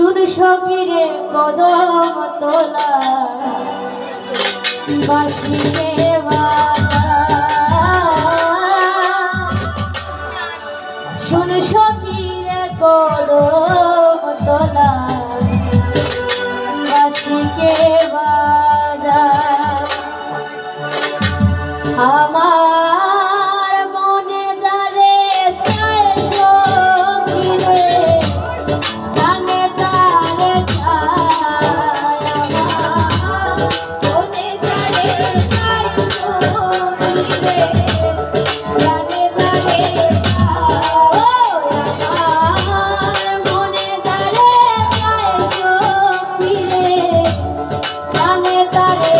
শুন সকিরে কদম তোলা। বাসিনে শুন সকিরে কদম তোলা। তারে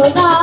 得到